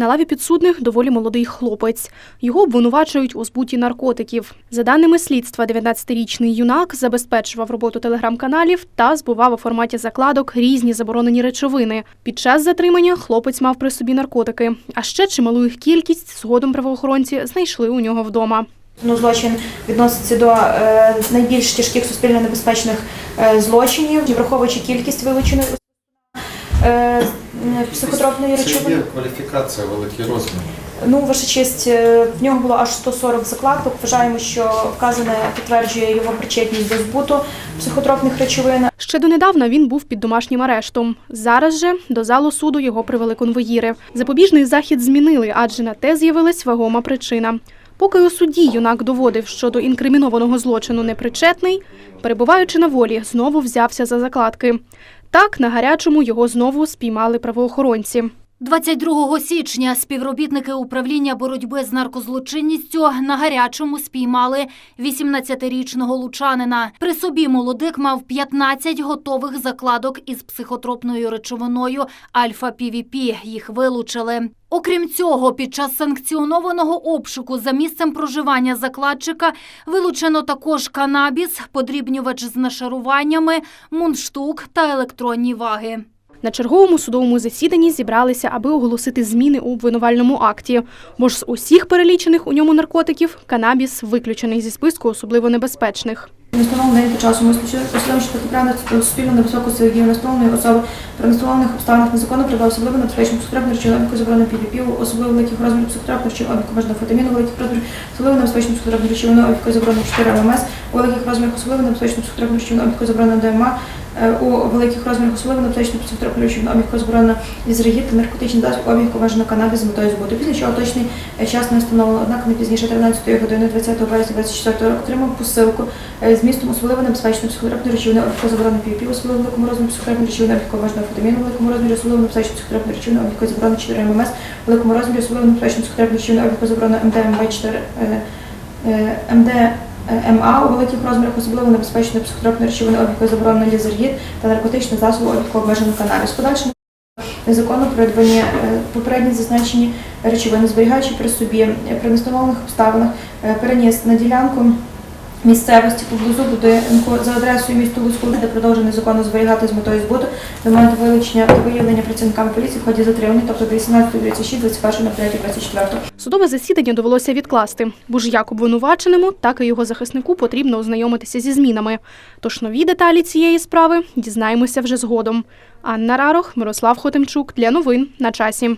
На лаві підсудних доволі молодий хлопець. Його обвинувачують у збуті наркотиків. За даними слідства, 19-річний юнак забезпечував роботу телеграм-каналів та збував у форматі закладок різні заборонені речовини. Під час затримання хлопець мав при собі наркотики, а ще чималу їх кількість згодом правоохоронці знайшли у нього вдома. Ну, злочин відноситься до е, найбільш тяжких суспільно небезпечних е, злочинів, враховуючи кількість вилученої е, психотропної Це речовини. є кваліфікація, великий розмір. Ну, ваша честь, е, в нього було аж 140 закладок. Вважаємо, що вказане підтверджує його причетність до збуту психотропних речовин. Ще донедавна він був під домашнім арештом. Зараз же до залу суду його привели конвоїри. Запобіжний захід змінили, адже на те з'явилась вагома причина. Поки у суді юнак доводив, що до інкримінованого злочину непричетний, перебуваючи на волі, знову взявся за закладки. Так, на гарячому його знову спіймали правоохоронці. 22 січня співробітники управління боротьби з наркозлочинністю на гарячому спіймали 18-річного лучанина. При собі молодик мав 15 готових закладок із психотропною речовиною альфа-півіпі. Їх вилучили. Окрім цього, під час санкціонованого обшуку за місцем проживання закладчика вилучено також канабіс, подрібнювач з нашаруваннями, мундштук та електронні ваги. На черговому судовому засіданні зібралися, аби оголосити зміни у обвинувальному акті. Бо ж з усіх перелічених у ньому наркотиків канабіс виключений зі списку особливо небезпечних. На встановлений день та часу. Ми послідовно, що протиправно суспільно небезпеку своїх дій. Встановленої особи при нестановлених обставинах незаконно придбав особливо на небезпечну психотропну речовину, яку заборонено півпів, особливо великих розмірів психотропних речовин, обіку можна фотаміну великих розмірів, особливо небезпечну психотропну речовину, обіку заборонено 4 ММС, великих розмірах особливо небезпечну психотропну речовину, обіку заборонено ДМА, у великих розмірах особливо небезпечну психотропну речовину, обіку заборонено візрегіт та наркотичний засіб, обіку обмежено канабіс з метою збуту. Після чого точний е, час не встановлено, однак не пізніше 13 години 20 березня 24 року отримав посилку е, з містом особливо небезпечної психотропної речовини, заборонено півпів, особливо великому розмірі психотропної речовини, обіку обмежено фотаміну, великому розмірі особливо небезпечної психотропної речовини, обіку заборонено 4 ММС, великому розмірі особливо небезпечної психотропної речовини, обіку заборонено МДМВ 4 МДМА у великих розмірах особливо небезпечної психотропної речовини, обігу заборонений лізергід та наркотичний засіб, обіку обмежено канабіс. Подальшому незаконно придбані е, попередні зазначені речовини, зберігаючи при собі е, при нестановлених обставинах, е, переніс на ділянку місцевості поблизу будинку за адресою міста Луцького, де продовжує незаконно зберігати з метою збуту до моменту вилучення та виявлення працівниками поліції в ході затримання, тобто до 18.36, 21 на 3, 24. Судове засідання довелося відкласти, бо ж як обвинуваченому, так і його захиснику потрібно ознайомитися зі змінами. Тож нові деталі цієї справи дізнаємося вже згодом. Анна Рарох, Мирослав Хотимчук для новин на часі.